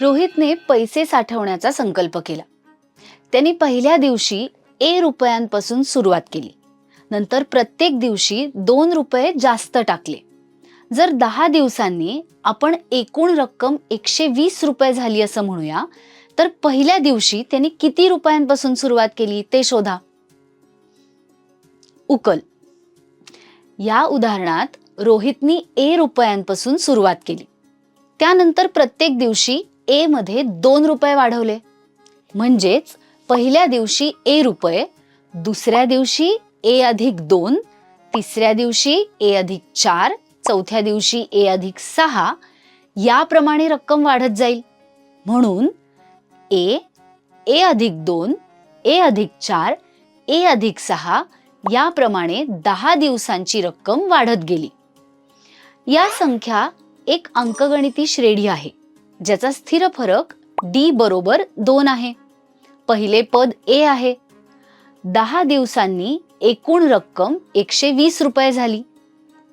रोहितने पैसे साठवण्याचा संकल्प केला. त्यांनी पहिल्या दिवशी ए रुपयांपासून सुरुवात केली. नंतर प्रत्येक दिवशी दोन रुपये जास्त टाकले. जर दहा दिवसांनी आपण एकूण रक्कम एकशे वीस रुपये झाली असं म्हणूया तर पहिल्या दिवशी त्यांनी किती रुपयांपासून सुरुवात केली ते शोधा. उकल. या उदाहरणात रोहितनी ए रुपयांपासून सुरुवात केली. त्यानंतर प्रत्येक दिवशी ए मध्ये दोन रुपये वाढवले. म्हणजेच पहिल्या दिवशी ए रुपये दुसऱ्या दिवशी ए अधिक दोन तिसऱ्या दिवशी ए अधिक चार चौथ्या दिवशी ए अधिक सहा याप्रमाणे रक्कम वाढत जाईल. म्हणून ए ए अधिक दोन ए अधिक चार ए अधिक सहा याप्रमाणे दहा दिवसांची रक्कम वाढत गेली. या संख्या एक अंकगणिती श्रेणी आहे. ज्याचा स्थिर फरक डी बरोबर दोन आहे. पहिले पद ए आहे. दहा दिवसांनी एकूण रक्कम एकशे वीस रुपये झाली.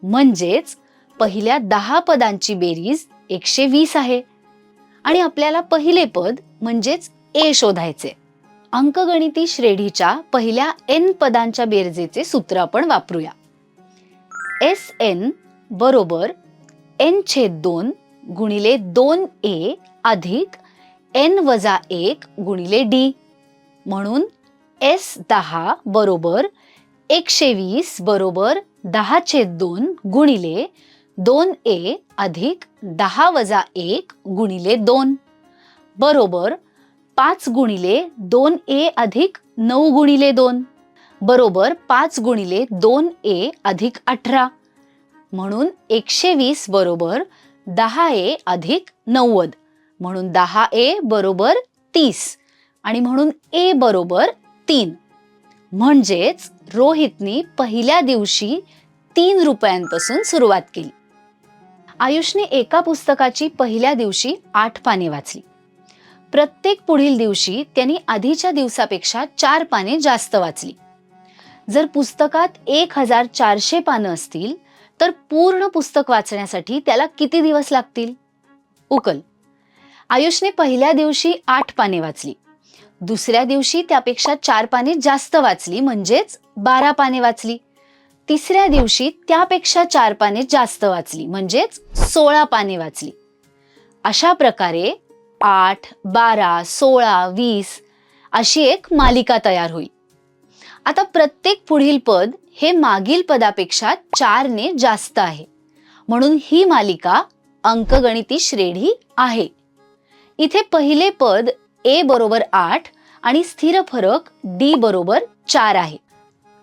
म्हणजेच पहिल्या दहा पदांची बेरीज एकशे वीस आहे. आणि आपल्याला पहिले पद म्हणजेच ए शोधायचे. अंकगणिती श्रेणीच्या पहिल्या एन पदांच्या बेरजेचे सूत्र आपण वापरूया. एस एन बरोबर एन छेद दोन गुणिले दोन ए अधिक एन वजा एक गुणिले डी. म्हणून एस दहा बरोबर एकशे वीस बरोबर दहा छेद दोन गुणिले दोन ए अधिक दहा वजा एक गुणिले दोन. बरोबर पाच गुणिले दोन ए अधिक नऊ गुणिले दोन. बरोबर पाच गुणिले दोन ए अधिक अठरा. म्हणून एकशे वीस बरोबर दहा ए अधिक नव्वद. म्हणून दहा ए बरोबर तीस. आणि म्हणून ए बरोबर तीन. म्हणजेच रोहितनी पहिल्या दिवशी तीन रुपयांपासून सुरुवात केली. आयुषने एका पुस्तकाची पहिल्या दिवशी आठ पाने वाचली. प्रत्येक पुढील दिवशी त्यांनी आधीच्या दिवसापेक्षा चार पाने जास्त वाचली. जर पुस्तकात एक हजार चारशे पानं असतील तर पूर्ण पुस्तक वाचण्यासाठी त्याला किती दिवस लागतील? उकल. आयुषने पहिल्या दिवशी आठ पाने वाचली. दुसऱ्या दिवशी त्यापेक्षा चार पाने जास्त वाचली म्हणजेच बारा पाने वाचली. तिसऱ्या दिवशी त्यापेक्षा चार पाने जास्त वाचली म्हणजेच सोळा पाने वाचली. अशा प्रकारे आठ बारा सोळा वीस अशी एक मालिका तयार होईल. आता प्रत्येक पुढील पद हे मागील पदापेक्षा चारने जास्त आहे. म्हणून ही मालिका अंकगणिती श्रेणी आहे. इथे पहिले पद ए बरोबर आठ आणि स्थिर फरक डी बरोबर चार आहे.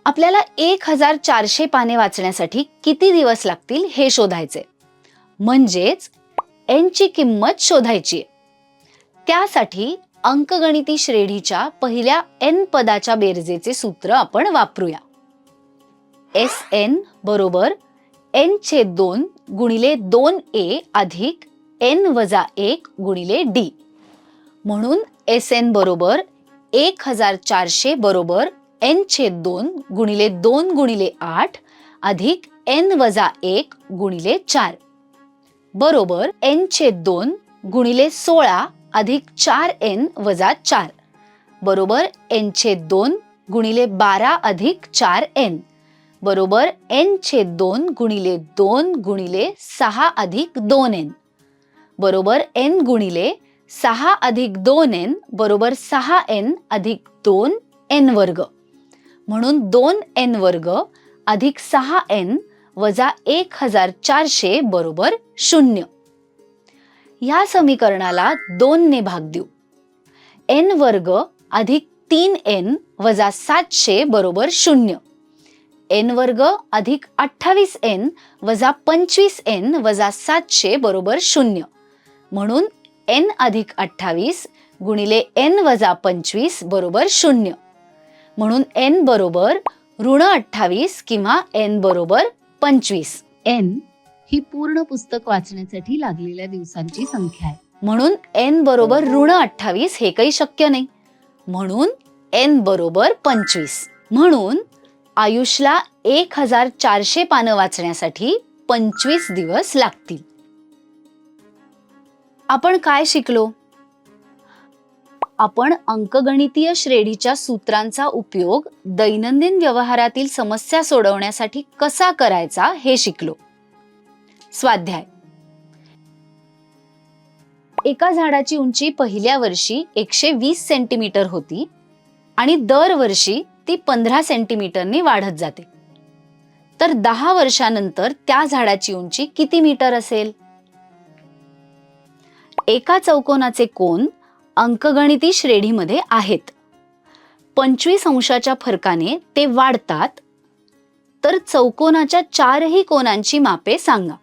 आपल्याला एक हजार चारशे पाने वाचण्यासाठी किती दिवस लागतील हे शोधायचे. म्हणजेच एनची किंमत शोधायची त्यासाठी अंकगणिती श्रेणीच्या पहिल्या एन पदाच्या बेरजेचे सूत्र आपण वापरूया. एस एन बरोबर एन छेद दोन गुणिले दोन ए अधिक एन वजा एक गुणिले डी. म्हणून एस एन बरोबर एक हजार चारशे बरोबर एन छेद दोन गुणिले दोन गुणिले आठ अधिक एन वजा एक गुणिले चार. बरोबर एन छेद दोन गुणिले सोळा अधिक चार एन वजा चार. बरोबर एन छेद दोन गुणिले बारा अधिक चार एन. बरोबर एन छेद दोन गुणिले दोन गुणिले सहा अधिक दोन एन. बरोबर एन गुणिले सहा अधिक दोन एन बरोबर सहा एन अधिक दोन एन वर्ग. म्हणून दोन एन वर्ग अधिक सहा एन वजा एक हजार चारशे बरोबर शून्य. या समीकरणाला दोनने भाग देऊ. एन वर्ग अधिक तीन एन वजा सातशे बरोबर शून्य. एन वर्ग अधिक अठ्ठावीस एन वजा पंचवीस एन वजा सातशे बरोबर शून्य. म्हणून एन अधिक अठ्ठावीस गुणिले एन वजा पंचवीस बरोबर शून्य. म्हणून एन बरोबर ऋण अठ्ठावीस किंवा एन बरोबर पंचवीस. एन ही पूर्ण पुस्तक वाचण्यासाठी लागलेल्या दिवसांची संख्या आहे. म्हणून एन बरोबर ऋण अठ्ठावीस हे काही शक्य नाही. म्हणून एन बरोबर पंचवीस. म्हणून आयुषला एक हजार चारशे पानं वाचण्यासाठी पंचवीस दिवस लागतील. आपण काय शिकलो? आपण अंकगणितीय श्रेणीच्या सूत्रांचा उपयोग दैनंदिन व्यवहारातील समस्या सोडवण्यासाठी कसा करायचा हे शिकलो. स्वाध्याय. एका झाडाची उंची पहिल्या वर्षी एकशे वीस सेंटीमीटर होती आणि दरवर्षी ती पंधरा सेंटीमीटरने वाढत जाते. तर दहा वर्षानंतर त्या झाडाची उंची किती मीटर असेल? एका चौकोनाचे कोन अंकगणिती श्रेणीमध्ये आहेत. पंचवीस अंशाच्या फरकाने ते वाढतात. तर चौकोनाच्या चारही कोनांची मापे सांगा.